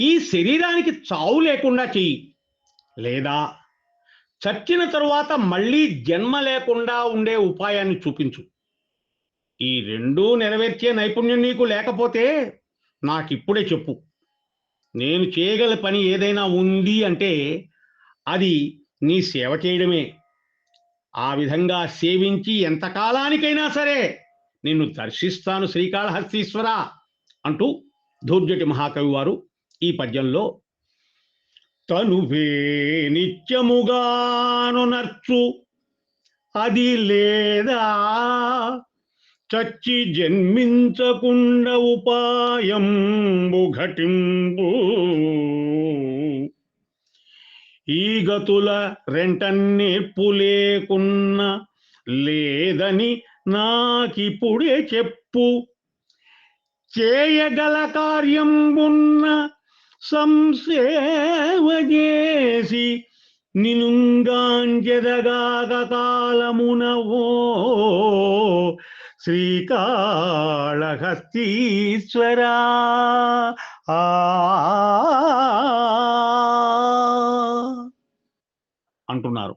ఈ శరీరానికి చావు లేకుండా చెయ్యి. లేదా చచ్చిన తరువాత మళ్ళీ జన్మ లేకుండా ఉండే ఉపాయాన్ని చూపించు. ఈ రెండూ నెరవేర్చే నైపుణ్యం నీకు లేకపోతే నాకిప్పుడే చెప్పు. నేను చేయగల పని ఏదైనా ఉంది అంటే అది నీ సేవ చేయడమే. ఆ విధంగా సేవించి ఎంతకాలానికైనా సరే నిన్ను దర్శిస్తాను శ్రీకాళహస్తీశ్వర అంటూ ధూర్జటి మహాకవి వారు ఈ పద్యంలో తనువే నిత్యముగాను నర్చు అది లేదా చచ్చి జన్మించకుండా ఉపాయం ఘటింపు ఈ గతుల రెంట నేర్పు లేకున్న లేదని నాకిప్పుడే చెప్పు. చేయగల కార్యంబున్న సంసేవ చేసి నినుంగాంచెదగాక కాలమునవో శ్రీకాళహస్తీశ్వరా. ఆ. అంటున్నారు.